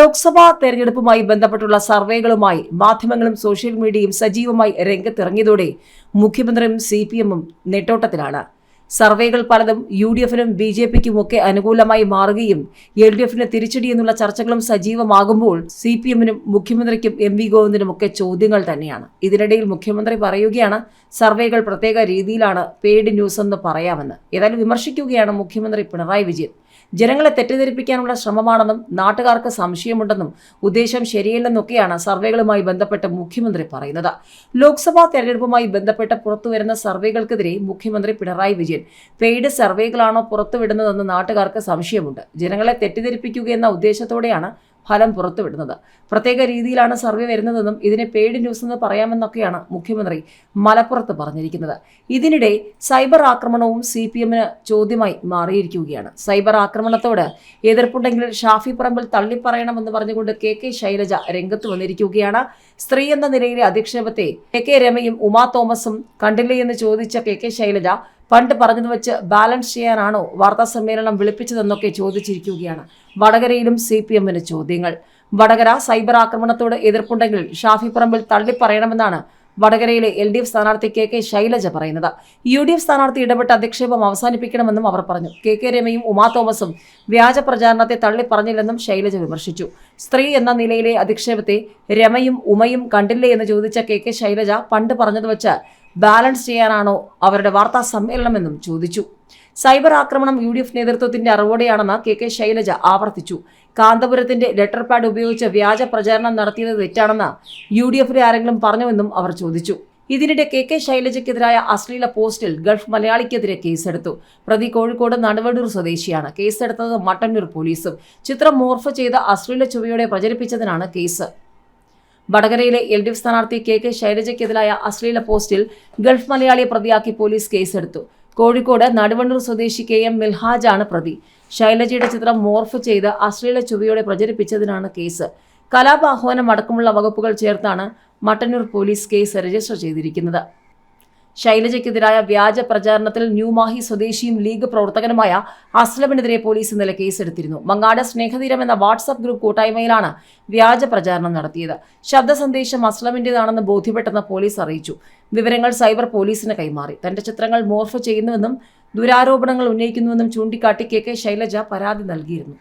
ലോക്സഭാ തെരഞ്ഞെടുപ്പുമായി ബന്ധപ്പെട്ടുള്ള സർവേകളുമായി മാധ്യമങ്ങളും സോഷ്യൽ മീഡിയയും സജീവമായി രംഗത്തിറങ്ങിയതോടെ മുഖ്യമന്ത്രിയും സി പി എമ്മും നെട്ടോട്ടത്തിലാണ്. സർവേകൾ പലതും യു ഡി എഫിനും ബി ജെ പിക്കും ഒക്കെ അനുകൂലമായി മാറുകയും എൽ ഡി എഫിന് തിരിച്ചടി എന്നുള്ള ചർച്ചകളും സജീവമാകുമ്പോൾ സി പി എമ്മിനും മുഖ്യമന്ത്രിക്കും എം വി ഗോവിന്ദനും ഒക്കെ ചോദ്യങ്ങൾ തന്നെയാണ്. ഇതിനിടയിൽ മുഖ്യമന്ത്രി പറയുകയാണ് സർവേകൾ പ്രത്യേക രീതിയിലാണ് പെയ്ഡ് ന്യൂസ് എന്ന് പറയാമെന്ന്. ഏതായാലും വിമർശിക്കുകയാണ് മുഖ്യമന്ത്രി പിണറായി വിജയൻ. ജനങ്ങളെ തെറ്റിദ്ധരിപ്പിക്കാനുള്ള ശ്രമമാണെന്നും നാട്ടുകാർക്ക് സംശയമുണ്ടെന്നും ഉദ്ദേശം ശരിയല്ലെന്നൊക്കെയാണ് സർവേകളുമായി ബന്ധപ്പെട്ട് മുഖ്യമന്ത്രി പറയുന്നത്. ലോക്സഭാ തെരഞ്ഞെടുപ്പുമായി ബന്ധപ്പെട്ട് പുറത്തുവരുന്ന സർവേകൾക്കെതിരെ മുഖ്യമന്ത്രി പിണറായി വിജയൻ പെയ്ഡ് സർവേകളാണോ പുറത്തുവിടുന്നതെന്ന് നാട്ടുകാർക്ക് സംശയമുണ്ട്. ജനങ്ങളെ തെറ്റിദ്ധരിപ്പിക്കുകയെന്ന ഉദ്ദേശത്തോടെയാണ് ഫലം പുറത്തുവിടുന്നത്. പ്രത്യേക രീതിയിലാണ് സർവേ വരുന്നതെന്നും ഇതിനെ പെയ്ഡ് ന്യൂസ് എന്ന് പറയാമെന്നൊക്കെയാണ് മുഖ്യമന്ത്രി മലപ്പുറത്ത് പറഞ്ഞിരിക്കുന്നത്. ഇതിനിടെ സൈബർ ആക്രമണവും സി പി എമ്മിന് ചോദ്യമായി മാറിയിരിക്കുകയാണ്. സൈബർ ആക്രമണത്തോട് എതിർപ്പുണ്ടെങ്കിൽ ഷാഫി പറമ്പിൽ തള്ളിപ്പറയണമെന്ന് പറഞ്ഞുകൊണ്ട് കെ കെ ശൈലജ രംഗത്ത് വന്നിരിക്കുകയാണ്. സ്ത്രീ എന്ന നിലയിലെ അധിക്ഷേപത്തെ കെ കെ രമയും ഉമാ തോമസും കണ്ടില്ലേ എന്ന് ചോദിച്ച കെ കെ ശൈലജ പണ്ട് പറഞ്ഞത് വെച്ച് ബാലൻസ് ചെയ്യാനാണോ വാർത്താ സമ്മേളനം വിളിപ്പിച്ചതെന്നൊക്കെ ചോദിച്ചിരിക്കുകയാണ്. വടകരയിലും സി പി എമ്മിന് ചോദ്യങ്ങൾ. വടകര സൈബർ ആക്രമണത്തോട് എതിർപ്പുണ്ടെങ്കിൽ ഷാഫി പറമ്പിൽ തള്ളിപ്പറയണമെന്നാണ് വടകരയിലെ എൽ ഡി എഫ് സ്ഥാനാർത്ഥി കെ കെ ശൈലജ പറയുന്നത്. യു ഡി എഫ് സ്ഥാനാർത്ഥി ഇടപെട്ട് അധിക്ഷേപം അവസാനിപ്പിക്കണമെന്നും അവർ പറഞ്ഞു. കെ കെ രമയും ഉമാ തോമസും വ്യാജ പ്രചാരണത്തെ തള്ളിപ്പറഞ്ഞില്ലെന്നും ശൈലജ വിമർശിച്ചു. സ്ത്രീ എന്ന നിലയിലെ അധിക്ഷേപത്തെ രമയും ഉമയും കണ്ടില്ലേ എന്ന് ചോദിച്ച കെ കെ ശൈലജ പണ്ട് പറഞ്ഞത് വെച്ച് ബാലൻസ് ചെയ്യാനാണോ അവരുടെ വാർത്താ സമ്മേളനമെന്നും ചോദിച്ചു. സൈബർ ആക്രമണം യു ഡി എഫ് നേതൃത്വത്തിന്റെ അറിവോടെയാണെന്ന് കെ കെ ശൈലജ ആവർത്തിച്ചു. കാന്തപുരത്തിന്റെ ലെറ്റർ പാഡ് ഉപയോഗിച്ച് വ്യാജ പ്രചാരണം നടത്തിയത് തെറ്റാണെന്ന് യു ഡി എഫിലെ ആരെങ്കിലും പറഞ്ഞുവെന്നും അവർ ചോദിച്ചു. ഇതിനിടെ കെ കെ ശൈലജയ്ക്കെതിരായ അശ്ലീല പോസ്റ്റിൽ ഗൾഫ് മലയാളിക്കെതിരെ കേസെടുത്തു. പ്രതി കോഴിക്കോട് നടുവടൂർ സ്വദേശിയാണ്. കേസെടുത്തത് മട്ടന്നൂർ പോലീസും. ചിത്രം മോർഫ് ചെയ്ത അശ്ലീല ചുവയോടെ പ്രചരിപ്പിച്ചതിനാണ് കേസ്. വടകരയിലെ എൽ ഡി എഫ് സ്ഥാനാർത്ഥി കെ കെ ശൈലജയ്ക്കെതിരായ അശ്ലീല പോസ്റ്റിൽ ഗൾഫ് മലയാളിയെ പ്രതിയാക്കി പോലീസ് കേസെടുത്തു. കോഴിക്കോട് നടുവണ്ണൂർ സ്വദേശി കെ എം മിൽഹാജാണ് പ്രതി. ശൈലജയുടെ ചിത്രം മോർഫ് ചെയ്ത് അശ്ലീല ചുവയോടെ പ്രചരിപ്പിച്ചതിനാണ് കേസ്. കലാപാഹ്വാനം അടക്കമുള്ള വകുപ്പുകൾ ചേർത്താണ് മട്ടന്നൂർ പോലീസ് കേസ് രജിസ്റ്റർ ചെയ്തിരിക്കുന്നത്. ശൈലജയ്ക്കെതിരായ വ്യാജ പ്രചാരണത്തിൽ ന്യൂമാഹി സ്വദേശിയും ലീഗ് പ്രവർത്തകനുമായ അസ്ലമിനെതിരെ പോലീസ് ഇന്നലെ കേസെടുത്തിരുന്നു. മങ്ങാട് സ്നേഹതീരം എന്ന വാട്സാപ്പ് ഗ്രൂപ്പ് കൂട്ടായ്മയിലാണ് വ്യാജ പ്രചാരണം നടത്തിയത്. ശബ്ദ സന്ദേശം അസ്ലമിന്റേതാണെന്ന് ബോധ്യപ്പെട്ടെന്ന് പോലീസ് അറിയിച്ചു. വിവരങ്ങൾ സൈബർ പോലീസിന് കൈമാറി. തന്റെ ചിത്രങ്ങൾ മോർഫ് ചെയ്യുന്നുവെന്നും ദുരാരോപണങ്ങൾ ഉന്നയിക്കുന്നുവെന്നും ചൂണ്ടിക്കാട്ടി കെ കെ ശൈലജ പരാതി നൽകിയിരുന്നു.